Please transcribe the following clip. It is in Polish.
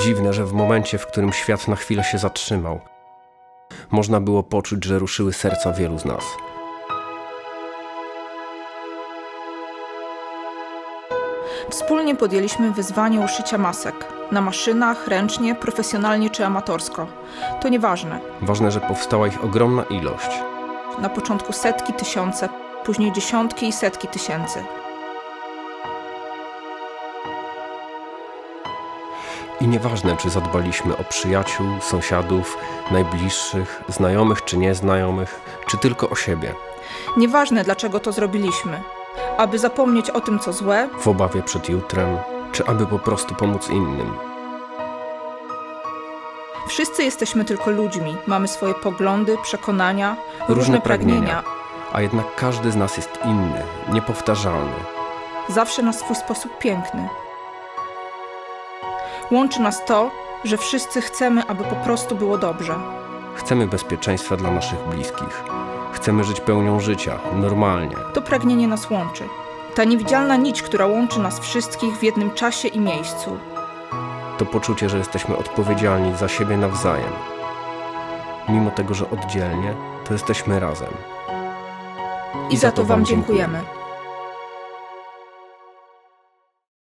Dziwne, że w momencie, w którym świat na chwilę się zatrzymał, można było poczuć, że ruszyły serca wielu z nas. Wspólnie podjęliśmy wyzwanie uszycia masek. Na maszynach, ręcznie, profesjonalnie czy amatorsko. To nieważne. Ważne, że powstała ich ogromna ilość. Na początku setki, tysiące, później dziesiątki i setki tysięcy. I nieważne, czy zadbaliśmy o przyjaciół, sąsiadów, najbliższych, znajomych czy nieznajomych, czy tylko o siebie, Nieważne dlaczego to zrobiliśmy. Aby zapomnieć o tym, co złe, w obawie przed jutrem, czy aby po prostu pomóc innym. wszyscy jesteśmy tylko ludźmi. Mamy swoje poglądy, przekonania, różne, pragnienia. A jednak każdy z nas jest inny, niepowtarzalny. Zawsze na swój sposób piękny. Łączy nas to, że wszyscy chcemy, aby po prostu było dobrze. Chcemy bezpieczeństwa dla naszych bliskich. Chcemy żyć pełnią życia, normalnie. To pragnienie nas łączy. Ta niewidzialna nić, która łączy nas wszystkich w jednym czasie i miejscu. To poczucie, że jesteśmy odpowiedzialni za siebie nawzajem. Mimo tego, że oddzielnie, to jesteśmy razem. I, za to Wam dziękujemy.